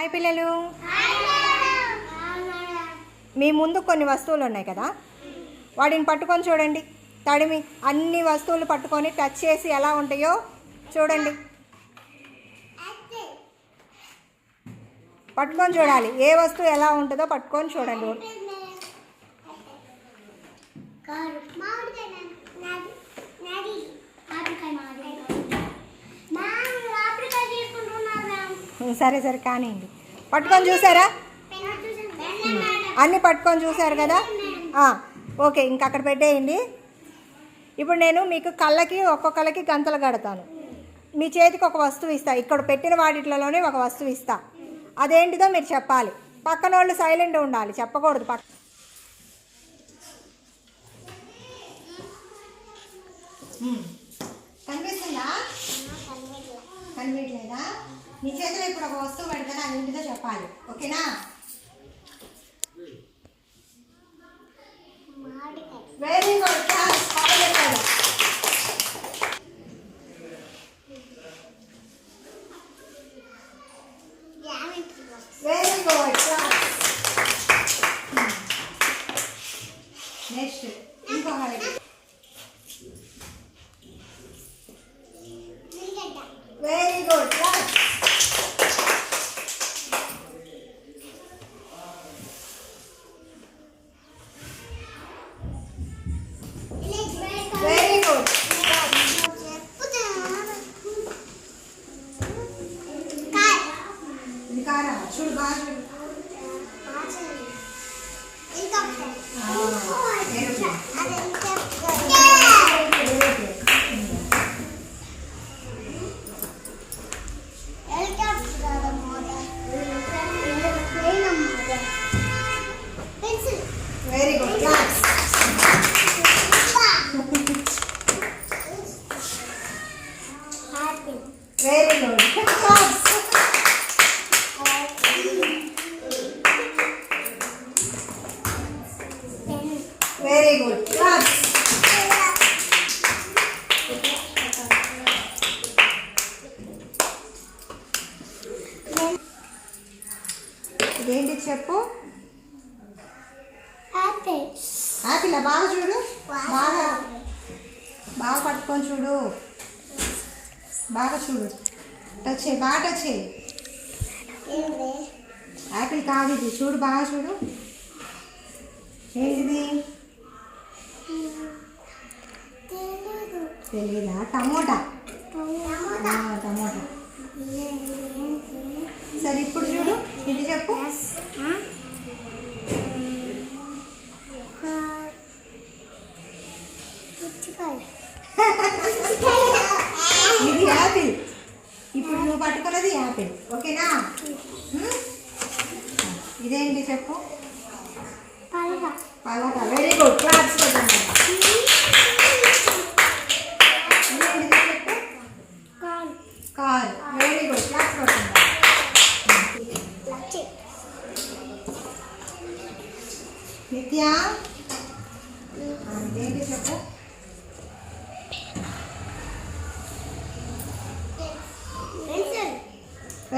Hi పిల్లలు. మీ ముందు కొన్ని వస్తువులు ఉన్నాయి కదా? వాటిని పట్టుకొని చూడండి. తడిమి అన్ని వస్తువులు పట్టుకొని టచ్ చేసి ఎలా ఉంటాయో చూడండి. పట్టుకొని చూడాలి. ఏ వస్తువు ఎలా ఉంటుందో పట్టుకొని చూడండి. మామిడికాయ. సరే సరే కానివ్వండి. పట్టుకొని చూసారా? అన్నీ పట్టుకొని చూసారు కదా? ఓకే ఇంక అక్కడ పెట్టేయండి. ఇప్పుడు నేను మీకు కళ్ళకి ఒక్కొక్కళ్ళకి గంతలు కడతాను. మీ చేతికి ఒక వస్తువు ఇస్తా. ఇక్కడ పెట్టిన వాటిట్లలోనే ఒక వస్తువు ఇస్తా. అదేంటిదో మీరు చెప్పాలి. పక్కన వాళ్ళు సైలెంట్ ఉండాలి. చెప్పకూడదు. పక్క కనిపిస్తుంది? కనిపించలేదా నీ చేతిలో ఇప్పుడు ఒక వస్తువు పెడతాను అది ఏంటిదో చెప్పాలి. ఓకేనా? Very good very good very good class ఇదేంటి చెప్పు? ఆపిల్ బాగా చూడు. బాగా బాగా పట్టుకొని చూడు. బాగా చూడు. టచ్ చేయి బాగా టచ్ చేయి. యాపిల్ కాదు ఇది. చూడు బాగా చూడు. ఏంటిది? తెలీదా. టమోటా. టమోటా. సరే ఇప్పుడు చూడు. ఇది చెప్పు. యాపిల్ ఇప్పుడు నువ్వు పట్టుకున్నది యాపిల్ ఓకేనా? ఇదేంటి చెప్పు? పలక వెరీ గుడ్ క్లాప్స్ చెప్పు? కార్ వెరీ గుడ్ క్లాప్స్ కొట్టండి నిత్య? ఆ, చెప్పు?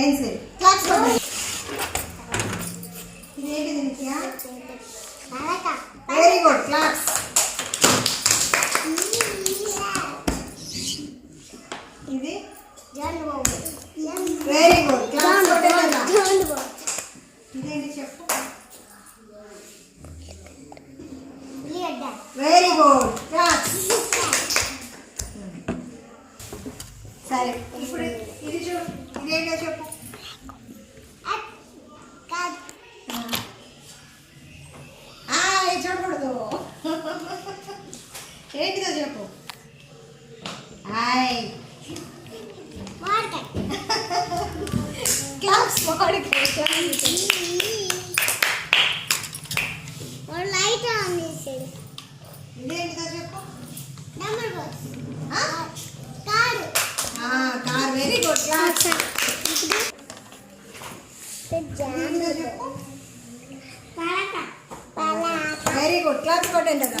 పెన్సిల్ క్లాప్స్ కొట్టండి ఇదేంటిది వెరీ గుడ్ క్లాస్ ఇది? వెరీ గుడ్ క్లాప్స్ కొట్టండి ఇదేంటి చెప్పు? వెరీ గుడ్ క్లాస్ సరే. ఇప్పుడు ఇది చూ ఇదేంటో చెప్పు. ఏంటిదో చెప్పు. హాయ్ క్లాప్స్ లైట్ ఆన్ చేసాడు ఇదేంటిదో చెప్పు. Number box? Car. Car very good claps very good claps కొట్టండి కదా